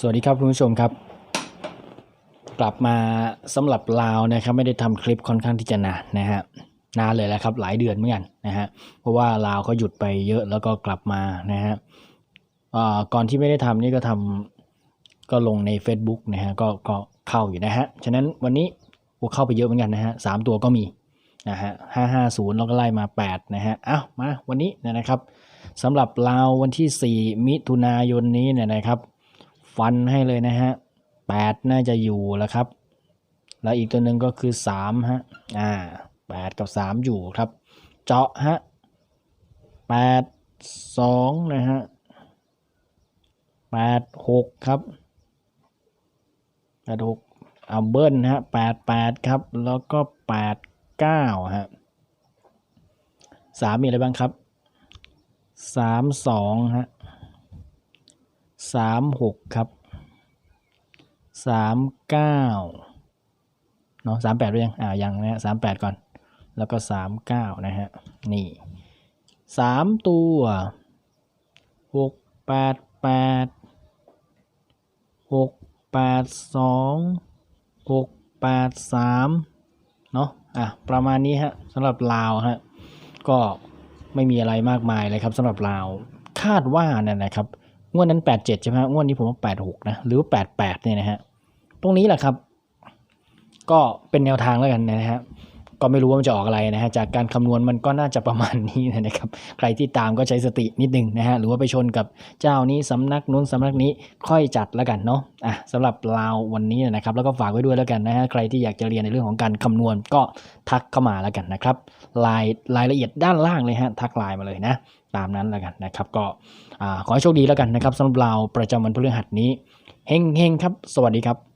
สวัสดีครับคุณผู้ชมครับ กลับมาสำหรับลาวนะครับ ไม่ได้ทำคลิปค่อนข้างที่จะนานนะฮะนานเลยแหละครับ หลายเดือนเหมือนกันนะฮะเพราะว่าลาวเขาหยุดไปเยอะแล้วก็กลับมานะฮะก่อนที่ไม่ได้ทำนี่ก็ทำก็ลงใน Facebook นะฮะก็ก็เข้าอยู่นะฮะฉะนั้นวันนี้โอ้เข้าไปเยอะเหมือนกันนะฮะสามตัวก็มีนะฮะห้าห้าศูนย์แล้วก็ไล่มาแปดนะฮะอ้าวมาวันนี้นะครับสำหรับลาววันที่สี่มิถุนายนนี้เนี่ยนะครับ ฟันให้เลยนะฮะแปดน่าจะอยู่แล้วครับ แล้วอีกตัวหนึ่งก็คือสามฮะอ่าแปดกับสามอยู่ครับ เจาะฮะแปดสองนะฮะแปดหกครับแปดหกเอาเบิ้ลนะฮะแปดแปดครับ แล้วก็แปดเก้าฮะสามมีอะไรบ้างครับสามสองฮะ สามหกครับสามเก้าเนาะสามแปดหรือยัง อ่า ยังนะฮะสามแปดก่อน แล้วก็สามเก้านะฮะ นี่สามตัวหกแปดแปดหกแปดสองหกแปดสามเนาะ อะ ประมาณนี้ฮะสำหรับลาวฮะ ก็ไม่มีอะไรมากมายเลยครับสำหรับลาว คาดว่าเนี่ยนะครับ งวดนั้น 87 ใช่ไหมงวดนี้ผมว่า 86 นะ หรือ 88 เนี่ยนะฮะ ตรงนี้แหละครับ ก็เป็นแนวทางแล้วกันนะฮะ ก็ไม่รู้ว่ามันจะออกอะไรนะฮะจากการคำนวณมันก็น่าจะประมาณนี้นะครับ ใครที่ตามก็ใช้สตินิดนึงนะฮะหรือว่าไปชนกับเจ้านี้สำนักนู้นสำนักนี้ค่อยจัดแล้วกันเนาะอะสำหรับลาววันนี้นะครับ แล้วก็ฝากไว้ด้วยแล้วกันนะฮะใครที่อยากจะเรียนในเรื่องของการคำนวณก็ทักเข้ามาแล้วกันนะครับรายรายละเอียดด้านล่างเลยฮะทักไลน์มาเลยนะตามนั้นแล้วกันนะครับก็อ่าขอให้โชคดีแล้วกันนะครับสำหรับเราประจำวันพฤหัสนี้เฮงเฮงครับ สวัสดีครับ